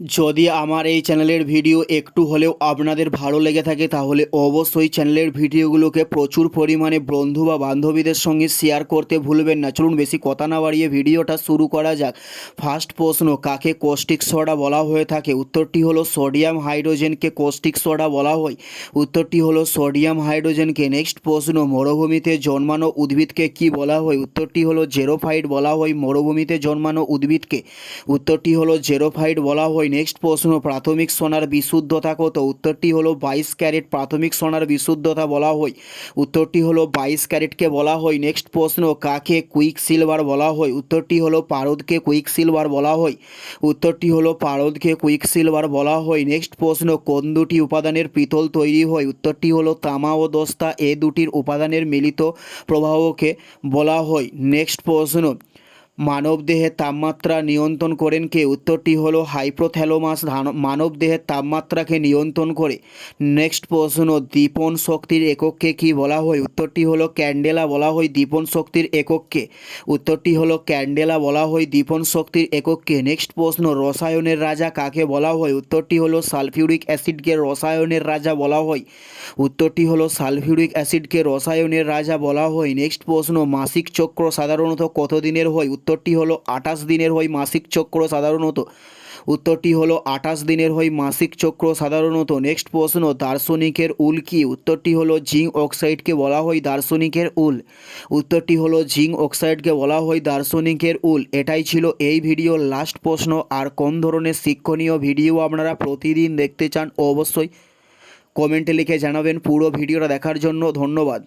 যদি আমার এই চ্যানেলের ভিডিও একটু হলেও আপনাদের ভালো লেগে থাকে, তাহলে অবশ্যই চ্যানেলের ভিডিওগুলোকে প্রচুর পরিমাণে বন্ধু বা বান্ধবীদের সঙ্গে শেয়ার করতে ভুলবেন না। চলুন বেশি কথা না বাড়িয়ে ভিডিওটা শুরু করা যাক। ফার্স্ট প্রশ্ন, কাকে কোস্টিক সোডা বলা হয়ে থাকে? উত্তরটি হলো সোডিয়াম হাইড্রোজেনকে কোস্টিক সোডা বলা হয়। উত্তরটি হলো সোডিয়াম হাইড্রোজেনকে নেক্সট প্রশ্ন, মরুভূমিতে জন্মানো উদ্ভিদকে কি বলা হয়? উত্তরটি হলো জেরোফাইট বলা হয় মরুভূমিতে জন্মানো উদ্ভিদকে। উত্তরটি হলো জেরোফাইট বলা হয় নেক্সট প্রশ্ন, প্রাথমিক সোনার বিশুদ্ধতা কত? উত্তরটি হলো বাইশ ক্যারেট, প্রাথমিক সোনার বিশুদ্ধতা বলা হয়। উত্তরটি হলো বাইশ ক্যারেটকে বলা হয়। নেক্সট প্রশ্ন, কাকে কুইক সিলভার বলা হয়? উত্তরটি হলো পারদকে কুইক সিলভার বলা হয়। উত্তরটি হলো পারদকে কুইক সিলভার বলা হয়। নেক্সট প্রশ্ন, কোন দুটি উপাদানের পিতল তৈরি হয়? উত্তরটি হলো তামা ও দস্তা। এ দুটির উপাদানের মিলিত প্রবাহকে বলা হয়। নেক্সট প্রশ্ন মানবদেহের তাপমাত্রা নিয়ন্ত্রণ করেন কে? উত্তরটি হলো হাইপ্রোথ্যালোমাস মানবদেহের তাপমাত্রাকে নিয়ন্ত্রণ করে। নেক্সট প্রশ্ন দীপন শক্তির একককে কি বলা হয়? উত্তরটি হলো ক্যান্ডেলা বলা হয় দীপন শক্তির একককে। উত্তরটি হলো ক্যান্ডেলা বলা হয় দীপন শক্তির একককে। নেক্সট প্রশ্ন, রসায়নের রাজা কাকে বলা হয়? উত্তরটি হলো সালফিউরিক অ্যাসিডকে রসায়নের রাজা বলা হয়। উত্তরটি হলো সালফিউরিক অ্যাসিডকে রসায়নের রাজা বলা হয়। নেক্সট প্রশ্ন, মাসিক চক্র সাধারণত কত দিনের হয় উত্তরটি হলো আঠাশ দিনের হয় মাসিক চক্র সাধারণত। উত্তরটি হলো আঠাশ দিনের হয় মাসিক চক্র সাধারণত। নেক্সট প্রশ্ন, দার্শনিকের উল কি? উত্তরটি হলো জিঙ্ক অক্সাইডকে বলা হয় দার্শনিকের উল। উত্তরটি হলো জিঙ্ক অক্সাইডকে বলা হয় দার্শনিকের উল। এটাই ছিল এই ভিডিওর লাস্ট প্রশ্ন। আর কোন ধরনের শিক্ষণীয় ভিডিও আপনারা প্রতিদিন দেখতে চান, অবশ্যই কমেন্টে লিখে জানাবেন। পুরো ভিডিওটা দেখার জন্য ধন্যবাদ।